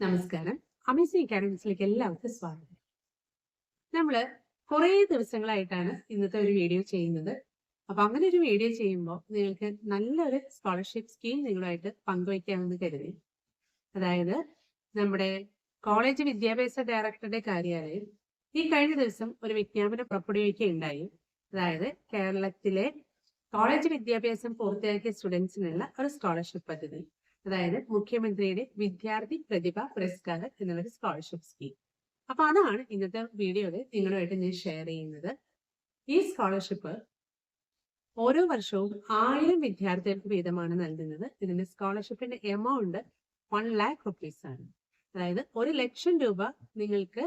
നമസ്കാരം. അമേസിംഗ് അക്കാഡമിക്സിലേക്ക് എല്ലാവർക്കും സ്വാഗതം. നമ്മൾ കുറേ ദിവസങ്ങളായിട്ടാണ് ഇന്നത്തെ ഒരു വീഡിയോ ചെയ്യുന്നത്. അപ്പൊ അങ്ങനെ ഒരു വീഡിയോ ചെയ്യുമ്പോൾ നിങ്ങൾക്ക് നല്ലൊരു സ്കോളർഷിപ്പ് സ്കീം നിങ്ങളുമായിട്ട് പങ്കുവയ്ക്കാമെന്ന് കരുതി. അതായത് നമ്മുടെ കോളേജ് വിദ്യാഭ്യാസ ഡയറക്ടറുടെ കാര്യാലയം ഈ കഴിഞ്ഞ ദിവസം ഒരു വിജ്ഞാപനം പുറപ്പെടുവിക്കുകയുണ്ടായി അതായത് കേരളത്തിലെ കോളേജ് വിദ്യാഭ്യാസം പൂർത്തിയാക്കിയ സ്റ്റുഡൻസിനുള്ള ഒരു സ്കോളർഷിപ്പ് പദ്ധതി. അതായത് മുഖ്യമന്ത്രിയുടെ വിദ്യാർത്ഥി പ്രതിഭ പുരസ്കാരം എന്നുള്ളൊരു സ്കോളർഷിപ്പ് സ്കീം അപ്പൊ അതാണ് ഇന്നത്തെ വീഡിയോയിൽ നിങ്ങളുമായിട്ട് ഞാൻ ഷെയർ ചെയ്യുന്നത്. ഈ സ്കോളർഷിപ്പ് ഓരോ വർഷവും ആയിരം വിദ്യാർത്ഥികൾക്ക് വീതമാണ് നൽകുന്നത്. ഇതിന്റെ സ്കോളർഷിപ്പിന്റെ എമൗണ്ട് വൺ ലാക്ക് റുപ്പീസ് ആണ്. അതായത് ഒരു ലക്ഷം രൂപ നിങ്ങൾക്ക്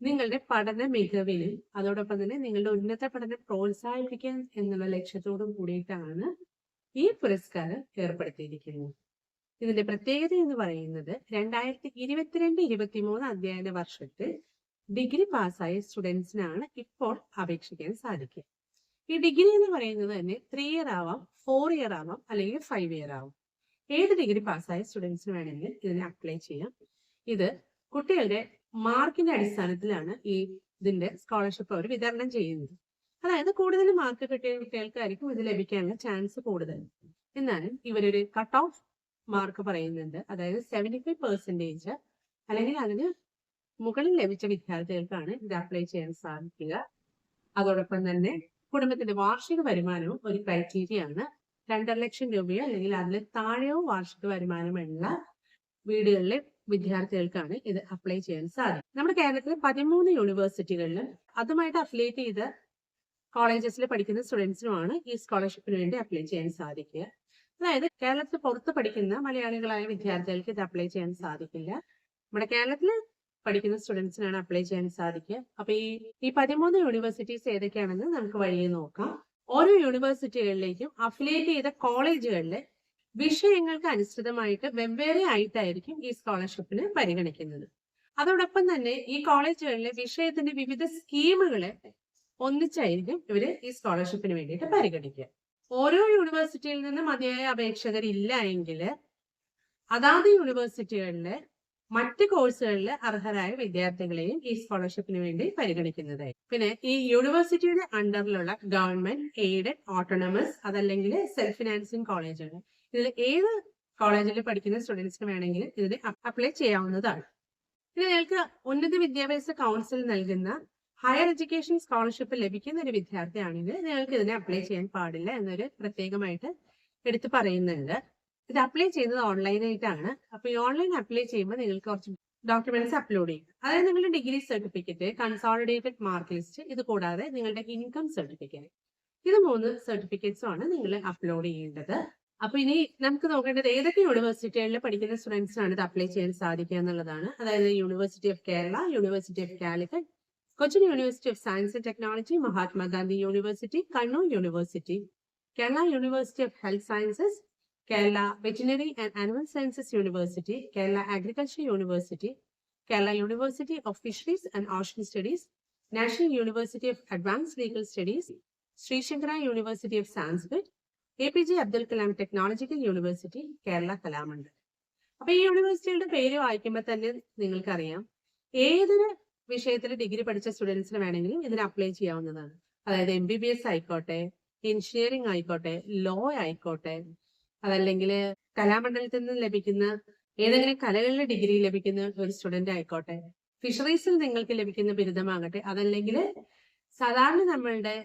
നിങ്ങളുടെ പഠന മികവിനും അതോടൊപ്പം തന്നെ നിങ്ങളുടെ ഉന്നത പഠനം പ്രോത്സാഹിപ്പിക്കാൻ എന്നുള്ള ലക്ഷ്യത്തോടും കൂടിയിട്ടാണ് ഈ പുരസ്കാരം ഏർപ്പെടുത്തിയിരിക്കുന്നത്. ഇതിന്റെ പ്രത്യേകത എന്ന് പറയുന്നത് രണ്ടായിരത്തി ഇരുപത്തിരണ്ട് ഇരുപത്തിമൂന്ന് അധ്യയന വർഷത്തിൽ ഡിഗ്രി പാസ്സായ സ്റ്റുഡൻസിനാണ് ഇപ്പോൾ അപേക്ഷിക്കാൻ സാധിക്കുക. ഈ ഡിഗ്രി എന്ന് പറയുന്നത് തന്നെ ത്രീ ഇയർ ആവാം ഫോർ ഇയർ ആവാം അല്ലെങ്കിൽ ഫൈവ് ഇയർ ആവാം. ഏത് ഡിഗ്രി പാസ്സായ സ്റ്റുഡൻസിന് വേണമെങ്കിൽ ഇതിനെ അപ്ലൈ ചെയ്യാം. ഇത് കുട്ടികളുടെ മാർക്കിന്റെ അടിസ്ഥാനത്തിലാണ് ഈ ഇതിന്റെ സ്കോളർഷിപ്പ് അവർ വിതരണം ചെയ്യുന്നത്. അതായത് കൂടുതൽ മാർക്ക് കിട്ടിയ കുട്ടികൾക്കായിരിക്കും ഇത് ലഭിക്കാനുള്ള ചാൻസ് കൂടുതൽ. എന്നാലും ഇവരൊരു കട്ട് ഓഫ് മാർക്ക് പറയുന്നുണ്ട്. അതായത് സെവന്റി ഫൈവ് പെർസെന്റേജ് അല്ലെങ്കിൽ അതിന് മുകളിൽ ലഭിച്ച വിദ്യാർത്ഥികൾക്കാണ് ഇത് അപ്ലൈ ചെയ്യാൻ സാധിക്കുക. അതോടൊപ്പം തന്നെ കുടുംബത്തിന്റെ വാർഷിക വരുമാനവും ഒരു ക്രൈറ്റീരിയ ആണ്. രണ്ടര ലക്ഷം രൂപയോ അല്ലെങ്കിൽ അതിൽ താഴെയോ വാർഷിക വരുമാനമുള്ള വീടുകളിലെ വിദ്യാർത്ഥികൾക്കാണ് ഇത് അപ്ലൈ ചെയ്യാൻ സാധിക്കും നമ്മുടെ കേരളത്തിലെ പതിമൂന്ന് യൂണിവേഴ്സിറ്റികളിലും അതുമായിട്ട് അഫിലിയേറ്റ് ചെയ്ത കോളേജസിൽ പഠിക്കുന്ന സ്റ്റുഡൻസിനുമാണ് ഈ സ്കോളർഷിപ്പിന് വേണ്ടി അപ്ലൈ ചെയ്യാൻ സാധിക്കുക. അതായത് കേരളത്തിൽ പുറത്ത് പഠിക്കുന്ന മലയാളികളായ വിദ്യാർത്ഥികൾക്ക് ഇത് അപ്ലൈ ചെയ്യാൻ സാധിക്കില്ല. നമ്മുടെ കേരളത്തിൽ പഠിക്കുന്ന സ്റ്റുഡൻസിനാണ് അപ്ലൈ ചെയ്യാൻ സാധിക്കുക. അപ്പൊ ഈ ഈ പതിമൂന്ന് യൂണിവേഴ്സിറ്റീസ് ഏതൊക്കെയാണെന്ന് നമുക്ക് വഴിയെ നോക്കാം. ഓരോ യൂണിവേഴ്സിറ്റികളിലേക്കും അഫിലിയേറ്റ് ചെയ്ത കോളേജുകളിലെ വിഷയങ്ങൾക്ക് അനുസൃതമായിട്ട് വെവ്വേറെ ആയിട്ടായിരിക്കും ഈ സ്കോളർഷിപ്പിന് പരിഗണിക്കുന്നത്. അതോടൊപ്പം തന്നെ ഈ കോളേജുകളിലെ വിഷയത്തിന്റെ വിവിധ സ്കീമുകളെ ഒന്നിച്ചായിരിക്കും ഇവർ ഈ സ്കോളർഷിപ്പിന് വേണ്ടിയിട്ട് പരിഗണിക്കുക. ഓരോ യൂണിവേഴ്സിറ്റിയിൽ നിന്നും മതിയായ അപേക്ഷകരില്ല എങ്കിൽ അതാത് യൂണിവേഴ്സിറ്റികളിൽ മറ്റ് കോഴ്സുകളിൽ അർഹരായ വിദ്യാർത്ഥികളെയും ഈ സ്കോളർഷിപ്പിന് വേണ്ടി പരിഗണിക്കുന്നതായി പിന്നെ ഈ യൂണിവേഴ്സിറ്റിയുടെ അണ്ടറിലുള്ള ഗവൺമെന്റ് എയ്ഡഡ് ഓട്ടോണമസ് അതല്ലെങ്കിൽ സെൽഫ് ഫിനാൻസിങ് കോളേജുകൾ ഇതിൽ ഏത് കോളേജിൽ പഠിക്കുന്ന സ്റ്റുഡൻസിന് വേണമെങ്കിലും ഇതിന് അപ്ലൈ ചെയ്യാവുന്നതാണ്. പിന്നെ നിങ്ങൾക്ക് ഉന്നത വിദ്യാഭ്യാസ കൗൺസിൽ നൽകുന്ന ഹയർ എഡ്യൂക്കേഷൻ സ്കോളർഷിപ്പ് ലഭിക്കുന്ന ഒരു വിദ്യാർത്ഥിയാണെങ്കിൽ നിങ്ങൾക്ക് ഇതിനെ അപ്ലൈ ചെയ്യാൻ പാടില്ല എന്നൊരു പ്രത്യേകമായിട്ട് എടുത്തു പറയുന്നുണ്ട്. ഇത് അപ്ലൈ ചെയ്യുന്നത് ഓൺലൈനായിട്ടാണ് അപ്പൊ ഈ ഓൺലൈൻ അപ്ലൈ ചെയ്യുമ്പോൾ നിങ്ങൾക്ക് കുറച്ച് ഡോക്യുമെന്റ്സ് അപ്ലോഡ് ചെയ്യും. അതായത് നിങ്ങളുടെ degree certificate consolidated mark list ഇത് കൂടാതെ നിങ്ങളുടെ ഇൻകം സർട്ടിഫിക്കറ്റ് ഇത് മൂന്ന് സർട്ടിഫിക്കറ്റ്സും ആണ് നിങ്ങൾ അപ്ലോഡ് ചെയ്യേണ്ടത്. അപ്പൊ ഇനി നമുക്ക് നോക്കേണ്ടത് ഏതൊക്കെ യൂണിവേഴ്സിറ്റികളിൽ പഠിക്കുന്ന സ്റ്റുഡൻസിനാണ് ഇത് അപ്ലൈ ചെയ്യാൻ സാധിക്കുക എന്നുള്ളതാണ്. അതായത് University of Kerala University of Calicut Cochin University of Science and Technology Mahatma Gandhi University Kannur University Kerala University of Health Sciences Kerala Veterinary and Animal Sciences University Kerala Agriculture University Kerala University of Fisheries and Ocean Studies National University of Advance Legal Studies Sree Sankara University of Sanskrit A P J Abdul Kalam Technological University Kerala കലാമുണ്ട് അപ്പൊ ഈ യൂണിവേഴ്സിറ്റിയുടെ പേര് വായിക്കുമ്പോൾ തന്നെ നിങ്ങൾക്കറിയാം. ഏതൊരു വിഷയത്തിൽ degree പഠിച്ച സ്റ്റുഡൻസിന് വേണമെങ്കിലും ഇതിന് അപ്ലൈ ചെയ്യാവുന്നതാണ്. അതായത് എം ബി ബി എസ് ആയിക്കോട്ടെ എഞ്ചിനീയറിംഗ് ആയിക്കോട്ടെ ലോ ആയിക്കോട്ടെ അതല്ലെങ്കിൽ കലാമണ്ഡലത്തിൽ നിന്ന് ലഭിക്കുന്ന ഏതെങ്കിലും കലകളിലെ ഡിഗ്രി ലഭിക്കുന്ന ഒരു സ്റ്റുഡന്റ് ആയിക്കോട്ടെ ഫിഷറീസിൽ നിങ്ങൾക്ക് ലഭിക്കുന്ന ബിരുദമാകട്ടെ അതല്ലെങ്കിൽ സാധാരണ നമ്മളുടെ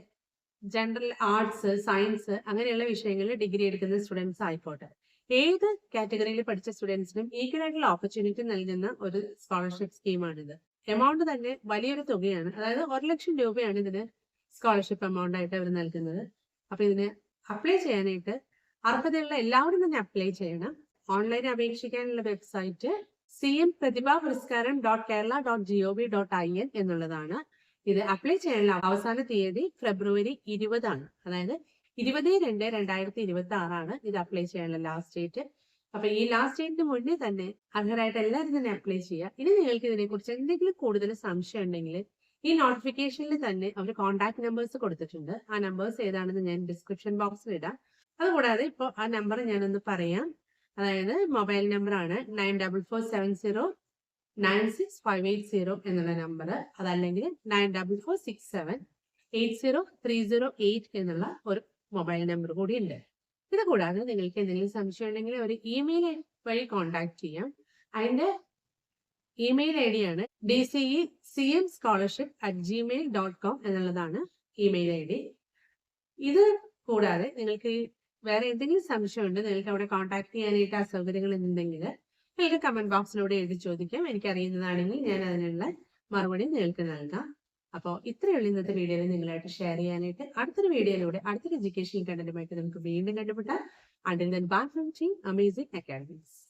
ജനറൽ ആർട്സ് സയൻസ് അങ്ങനെയുള്ള വിഷയങ്ങളിൽ ഡിഗ്രി എടുക്കുന്ന സ്റ്റുഡൻസ് ആയിക്കോട്ടെ. ഏത് കാറ്റഗറിയിൽ പഠിച്ച സ്റ്റുഡൻസിനും ഈക്വൽ ആയിട്ടുള്ള ഓപ്പർച്യൂണിറ്റി നൽകുന്ന ഒരു സ്കോളർഷിപ്പ് സ്കീമാണിത്. എമൗണ്ട് തന്നെ വലിയൊരു തുകയാണ്. അതായത് ഒരു ലക്ഷം രൂപയാണ് ഇതിന് സ്കോളർഷിപ്പ് എമൗണ്ട് ആയിട്ട് അവർ നൽകുന്നത്. അപ്പൊ ഇതിന് അപ്ലൈ ചെയ്യാനായിട്ട് അർഹതയുള്ള എല്ലാവരും തന്നെ അപ്ലൈ ചെയ്യണം. ഓൺലൈൻ അപേക്ഷിക്കാനുള്ള വെബ്സൈറ്റ് സി എം പ്രതിഭാ പുരസ്കാരം dot Kerala dot G O V dot I N എന്നുള്ളതാണ്. ഇത് അപ്ലൈ ചെയ്യാനുള്ള അവസാന തീയതി ഫെബ്രുവരി ഇരുപതാണ്. അതായത് ഇരുപത് രണ്ട് രണ്ടായിരത്തി ഇരുപത്തി ആറാണ് ഇത് അപ്ലൈ ചെയ്യാനുള്ള ലാസ്റ്റ് ഡേറ്റ് അപ്പൊ ഈ ലാസ്റ്റ് ഡേറ്റിന് മുന്നേ തന്നെ അർഹരായിട്ട് എല്ലാവരും തന്നെ അപ്ലൈ ചെയ്യുക. ഇനി നിങ്ങൾക്ക് ഇതിനെക്കുറിച്ച് എന്തെങ്കിലും കൂടുതൽ സംശയം ഉണ്ടെങ്കിൽ ഈ നോട്ടിഫിക്കേഷനിൽ തന്നെ അവർ കോൺടാക്ട് നമ്പേഴ്സ് കൊടുത്തിട്ടുണ്ട്. ആ നമ്പേഴ്സ് ഏതാണെന്ന് ഞാൻ ഡിസ്ക്രിപ്ഷൻ ബോക്സിൽ ഇടാം. അതുകൂടാതെ ഇപ്പോൾ ആ നമ്പർ ഞാനൊന്ന് പറയാം. അതായത് മൊബൈൽ നമ്പറാണ് nine double four seven zero nine six five eight zero എന്നുള്ള നമ്പർ അതല്ലെങ്കിൽ nine double four six seven eight zero three zero eight എന്നുള്ള ഒരു മൊബൈൽ നമ്പർ കൂടി ഉണ്ട്. ഇത് കൂടാതെ നിങ്ങൾക്ക് എന്തെങ്കിലും സംശയം ഉണ്ടെങ്കിൽ ഒരു ഇമെയിൽ വഴി കോൺടാക്ട് ചെയ്യാം. അതിന്റെ ഇമെയിൽ ഐ ആണ് D C E C M scholarship at Gmail dot com എന്നുള്ളതാണ് ഇമെയിൽ ഐ ഡി. ഇത് കൂടാതെ നിങ്ങൾക്ക് വേറെ എന്തെങ്കിലും സംശയം ഉണ്ട് നിങ്ങൾക്ക് അവിടെ കോൺടാക്ട് ചെയ്യാനായിട്ട് ആ സൗകര്യങ്ങൾ ഉണ്ടെങ്കിൽ നിങ്ങൾക്ക് കമന്റ് ബോക്സിലൂടെ എഴുതി ചോദിക്കാം. എനിക്ക് അറിയുന്നതാണെങ്കിൽ ഞാൻ അതിനുള്ള മറുപടി നിങ്ങൾക്ക് നൽകാം. അപ്പോൾ ഇത്രയുള്ള ഇന്നത്തെ വീഡിയോയിൽ നിങ്ങളായിട്ട് ഷെയർ ചെയ്യാനായിട്ട് അടുത്തൊരു വീഡിയോയിലൂടെ അടുത്തൊരു എഡ്യൂക്കേഷൻ കണ്ടന്റുമായിട്ട് നമുക്ക് വീണ്ടും കണ്ടുപിട്ടാൽ until then back from amazing academics